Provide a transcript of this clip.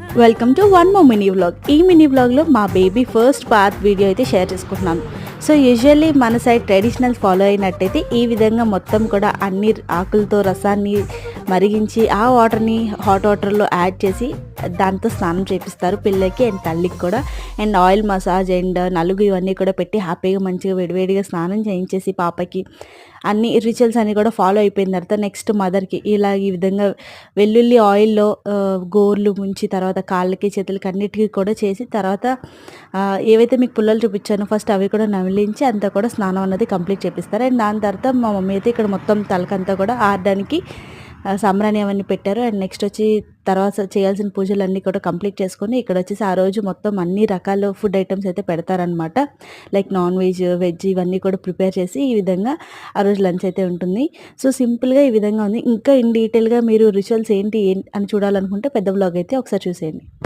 Welcome to one more mini vlog ఈ mini వ్లాగ్లో మా బేబీ ఫస్ట్ బాత్ వీడియో అయితే షేర్ చేసుకుంటున్నాను సో యూజువల్లీ మన సైడ్ ట్రెడిషనల్ ఫాలో అయినట్టయితే ఈ విధంగా మొత్తం కూడా అన్ని ఆకులతో రసాన్ని మరిగించి ఆ వాటర్ని హాట్ వాటర్లో యాడ్ చేసి దాంతో స్నానం చేపిస్తారు పిల్లకి అండ్ తల్లికి కూడా. అండ్ ఆయిల్ మసాజ్ అండ్ నలుగు ఇవన్నీ కూడా పెట్టి హ్యాపీగా మంచిగా వేడివేడిగా స్నానం చేయించేసి పాపకి. అన్ని రిచువల్స్ అన్నీ కూడా ఫాలో అయిపోయిన తర్వాత నెక్స్ట్ మదర్కి ఇలా ఈ విధంగా వెల్లుల్లి ఆయిల్లో గోర్లు ముంచి తర్వాత కాళ్ళకి చేతులకి అన్నిటికీ కూడా చేసి తర్వాత ఏవైతే మీకు పుల్లలు చూపించానో ఫస్ట్ అవి కూడా నమిలించి అంతా కూడా స్నానం అనేది కంప్లీట్ చేపిస్తారు. అండ్ దాని తర్వాత మా మమ్మీ అయితే ఇక్కడ మొత్తం తలకంతా కూడా ఆడడానికి సాంబ్రాణి అవన్నీ పెట్టారు. అండ్ నెక్స్ట్ వచ్చి తర్వాత చేయాల్సిన పూజలు అన్నీ కూడా కంప్లీట్ చేసుకొని ఇక్కడ వచ్చేసి ఆ రోజు మొత్తం అన్ని రకాల ఫుడ్ ఐటమ్స్ అయితే పెడతారనమాట లైక్ నాన్ వెజ్ వెజ్ ఇవన్నీ కూడా ప్రిపేర్ చేసి ఈ విధంగా ఆ రోజు లంచ్ అయితే ఉంటుంది. సో సింపుల్గా ఈ విధంగా ఉంది. ఇంకా ఇన్ డీటెయిల్గా మీరు రిచువల్స్ ఏంటి అని చూడాలనుకుంటే పెద్ద బ్లాగ్ అయితే ఒకసారి చూసేయండి.